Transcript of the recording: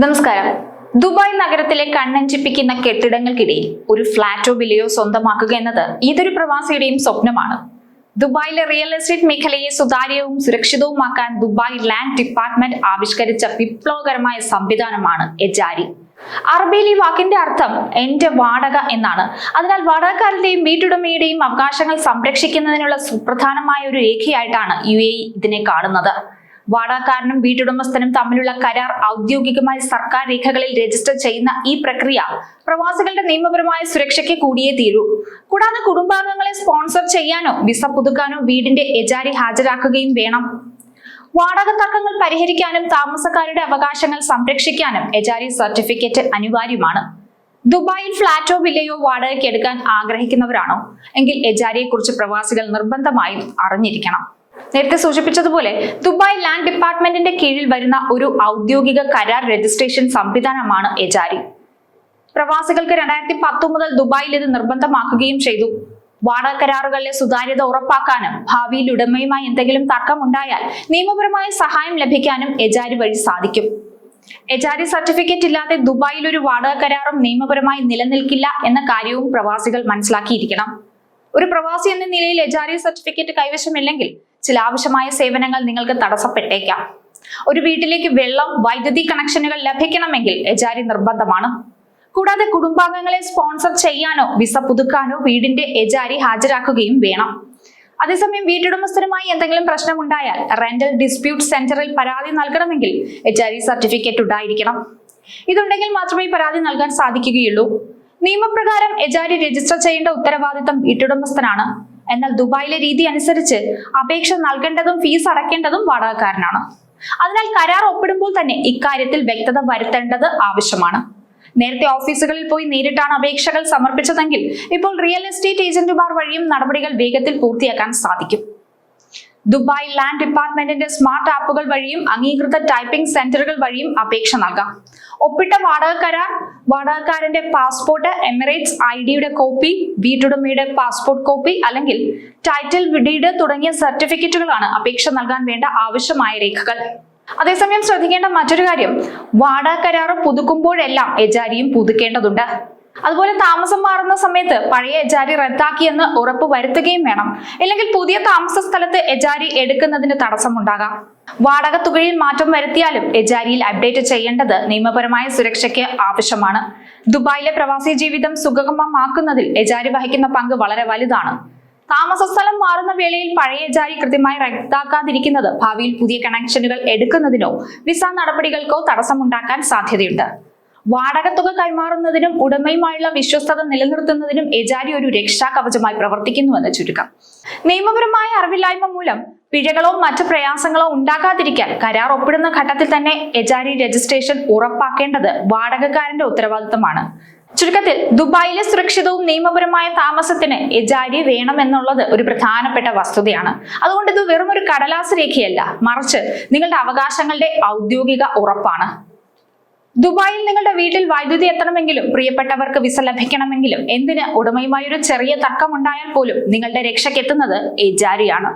നമസ്കാരം. ദുബായ് നഗരത്തിലെ കണ്ണഞ്ചിപ്പിക്കുന്ന കെട്ടിടങ്ങൾക്കിടയിൽ ഒരു ഫ്ളാറ്റോ വിലയോ സ്വന്തമാക്കുക എന്നത് ഏതൊരു പ്രവാസിയുടെയും സ്വപ്നമാണ്. ദുബായിലെ റിയൽ എസ്റ്റേറ്റ് മേഖലയെ സുതാര്യവും സുരക്ഷിതവുമാക്കാൻ ദുബായ് ലാൻഡ് ഡിപ്പാർട്ട്മെന്റ് ആവിഷ്കരിച്ച വിപ്ലവകരമായ സംവിധാനമാണ് എജാരി. അറബിയിൽ ഈ വാക്കിന്റെ അർത്ഥം എന്റെ വാടക എന്നാണ്. അതിനാൽ വാടകക്കാരന്റെയും വീട്ടുടമയുടെയും അവകാശങ്ങൾ സംരക്ഷിക്കുന്നതിനുള്ള സുപ്രധാനമായ ഒരു രേഖയായിട്ടാണ് യു ഇതിനെ കാണുന്നത്. വാടകക്കാരനും വീട്ടുടമസ്ഥനും തമ്മിലുള്ള കരാർ ഔദ്യോഗികമായി സർക്കാർ രേഖകളിൽ രജിസ്റ്റർ ചെയ്യുന്ന ഈ പ്രക്രിയ പ്രവാസികളുടെ നിയമപരമായ സുരക്ഷയ്ക്ക് കൂടിയേ തീരൂ. കൂടാതെ കുടുംബാംഗങ്ങളെ സ്പോൺസർ ചെയ്യാനോ വിസ പുതുക്കാനോ വീടിന്റെ എജാരി ഹാജരാക്കുകയും വേണം. വാടക തർക്കങ്ങൾ പരിഹരിക്കാനും താമസക്കാരുടെ അവകാശങ്ങൾ സംരക്ഷിക്കാനും എജാരി സർട്ടിഫിക്കറ്റ് അനിവാര്യമാണ്. ദുബായിൽ ഫ്ളാറ്റോ വില്ലയോ വാടകയ്ക്ക് എടുക്കാൻ ആഗ്രഹിക്കുന്നവരാണോ? എങ്കിൽ എജാരിയെക്കുറിച്ച് പ്രവാസികൾ നിർബന്ധമായും അറിഞ്ഞിരിക്കണം. നേരത്തെ സൂചിപ്പിച്ചതുപോലെ ദുബായ് ലാൻഡ് ഡിപ്പാർട്ട്മെന്റിന്റെ കീഴിൽ വരുന്ന ഒരു ഔദ്യോഗിക കരാർ രജിസ്ട്രേഷൻ സംവിധാനമാണ് എജാരി. പ്രവാസികൾക്ക് രണ്ടായിരത്തി പത്തു മുതൽ ദുബായിൽ ഇത് നിർബന്ധമാക്കുകയും ചെയ്തു. വാടക കരാറുകളിലെ സുതാര്യത ഉറപ്പാക്കാനും ഭാവിയിൽ ഉടമയുമായി എന്തെങ്കിലും തർക്കമുണ്ടായാൽ നിയമപരമായ സഹായം ലഭിക്കാനും എജാരി വഴി സാധിക്കും. എജാരി സർട്ടിഫിക്കറ്റ് ഇല്ലാതെ ദുബായിൽ ഒരു വാടക കരാറും നിയമപരമായി നിലനിൽക്കില്ല എന്ന കാര്യവും പ്രവാസികൾ മനസ്സിലാക്കിയിരിക്കണം. ഒരു പ്രവാസി എന്ന നിലയിൽ എജാരി സർട്ടിഫിക്കറ്റ് കൈവശമില്ലെങ്കിൽ ചില ആവശ്യമായ സേവനങ്ങൾ നിങ്ങൾക്ക് തടസ്സപ്പെട്ടേക്കാം. ഒരു വീട്ടിലേക്ക് വെള്ളം വൈദ്യുതി കണക്ഷനുകൾ ലഭിക്കണമെങ്കിൽ എജാരി നിർബന്ധമാണ്. കൂടാതെ കുടുംബാംഗങ്ങളെ സ്പോൺസർ ചെയ്യാനോ വിസ പുതുക്കാനോ വീടിന്റെ എജാരി ഹാജരാക്കുകയും വേണം. അതേസമയം വീട്ടുടമസ്ഥരുമായി എന്തെങ്കിലും പ്രശ്നമുണ്ടായാൽ റെന്റൽ ഡിസ്പ്യൂട്ട് സെന്ററിൽ പരാതി നൽകണമെങ്കിൽ എജാരി സർട്ടിഫിക്കറ്റ് ഉണ്ടായിരിക്കണം. ഇതുണ്ടെങ്കിൽ മാത്രമേ പരാതി നൽകാൻ സാധിക്കുകയുള്ളൂ. നിയമപ്രകാരം എജാരി രജിസ്റ്റർ ചെയ്യേണ്ട ഉത്തരവാദിത്തം വീട്ടുടമസ്ഥനാണ്. എന്നാൽ ദുബായിലെ രീതി അനുസരിച്ച് അപേക്ഷ നൽകേണ്ടതും ഫീസ് അടയ്ക്കേണ്ടതും വാടകക്കാരനാണ്. അതിനാൽ കരാർ ഒപ്പിടുമ്പോൾ തന്നെ ഇക്കാര്യത്തിൽ വ്യക്തത വരുത്തേണ്ടത് ആവശ്യമാണ്. നേരത്തെ ഓഫീസുകളിൽ പോയി നേരിട്ടാണ് അപേക്ഷകൾ സമർപ്പിച്ചതെങ്കിൽ ഇപ്പോൾ റിയൽ എസ്റ്റേറ്റ് ഏജന്റുമാർ വഴിയും നടപടികൾ വേഗത്തിൽ പൂർത്തിയാക്കാൻ സാധിക്കും. ദുബായ് ലാൻഡ് ഡിപ്പാർട്ട്മെന്റിന്റെ സ്മാർട്ട് ആപ്പുകൾ വഴിയും അംഗീകൃത ടൈപ്പിംഗ് സെന്ററുകൾ വഴിയും അപേക്ഷ നൽകാം. ഒപ്പിട്ട വാടക കരാർ വാടകക്കാരന്റെ പാസ്പോർട്ട് എമിറേറ്റ്സ് ഐ ഡിയുടെ കോപ്പി വീട്ടുടമയുടെ പാസ്പോർട്ട് കോപ്പി അല്ലെങ്കിൽ ടൈറ്റിൽ ഡീഡ് തുടങ്ങിയ സർട്ടിഫിക്കറ്റുകളാണ് അപേക്ഷ നൽകാൻ വേണ്ട ആവശ്യമായ രേഖകൾ. അതേസമയം ശ്രദ്ധിക്കേണ്ട മറ്റൊരു കാര്യം വാടക കരാർ പുതുക്കുമ്പോഴെല്ലാം എജാരിയും പുതുക്കേണ്ടതുണ്ട്. അതുപോലെ താമസം മാറുന്ന സമയത്ത് പഴയ എജാരി റദ്ദാക്കിയെന്ന് ഉറപ്പ് വരുത്തുകയും വേണം. ഇല്ലെങ്കിൽ പുതിയ താമസ സ്ഥലത്ത് എജാരി എടുക്കുന്നതിന് തടസ്സമുണ്ടാകാം. വാടക തുകയിൽ മാറ്റം വരുത്തിയാലും എജാരിയിൽ അപ്ഡേറ്റ് ചെയ്യേണ്ടത് നിയമപരമായ സുരക്ഷയ്ക്ക് ആവശ്യമാണ്. ദുബായിലെ പ്രവാസി ജീവിതം സുഗമമാക്കുന്നതിൽ എജാരി വഹിക്കുന്ന പങ്ക് വളരെ വലുതാണ്. താമസ സ്ഥലം മാറുന്ന വേളയിൽ പഴയ ജാരി കൃത്യമായി റദ്ദാക്കാതിരിക്കുന്നത് ഭാവിയിൽ പുതിയ കണക്ഷനുകൾ എടുക്കുന്നതിനോ വിസ നടപടികൾക്കോ തടസ്സമുണ്ടാക്കാൻ സാധ്യതയുണ്ട്. വാടക തുക കൈമാറുന്നതിനും ഉടമയുമായുള്ള വിശ്വസ്തത നിലനിർത്തുന്നതിനും എജാരി ഒരു രക്ഷാ കവചമായി പ്രവർത്തിക്കുന്നുവെന്ന് ചുരുക്കം. നിയമപരമായ അറിവില്ലായ്മ മൂലം പിഴകളോ മറ്റ് പ്രയാസങ്ങളോ ഉണ്ടാകാതിരിക്കാൻ കരാർ ഒപ്പിടുന്ന ഘട്ടത്തിൽ തന്നെ എജാരി രജിസ്ട്രേഷൻ ഉറപ്പാക്കേണ്ടത് വാടകക്കാരന്റെ ഉത്തരവാദിത്തമാണ്. ചുരുക്കത്തിൽ ദുബായിലെ സുരക്ഷിതവും നിയമപരമായ താമസത്തിന് എജാരി വേണമെന്നുള്ളത് ഒരു പ്രധാനപ്പെട്ട വസ്തുതയാണ്. അതുകൊണ്ട് ഇത് വെറും ഒരു കടലാസ് രേഖയല്ല മറിച്ച് നിങ്ങളുടെ അവകാശങ്ങളുടെ ഔദ്യോഗിക ഉറപ്പാണ്. ദുബായിൽ നിങ്ങളുടെ വീട്ടിൽ വൈദ്യുതി എത്തണമെങ്കിലും പ്രിയപ്പെട്ടവർക്ക് വിസ ലഭിക്കണമെങ്കിലും എന്തിന് ഉടമയുമായി ഒരു ചെറിയ തർക്കമുണ്ടായാൽ പോലും നിങ്ങളുടെ രക്ഷയ്ക്കെത്തുന്നത് എജാരിയാണ്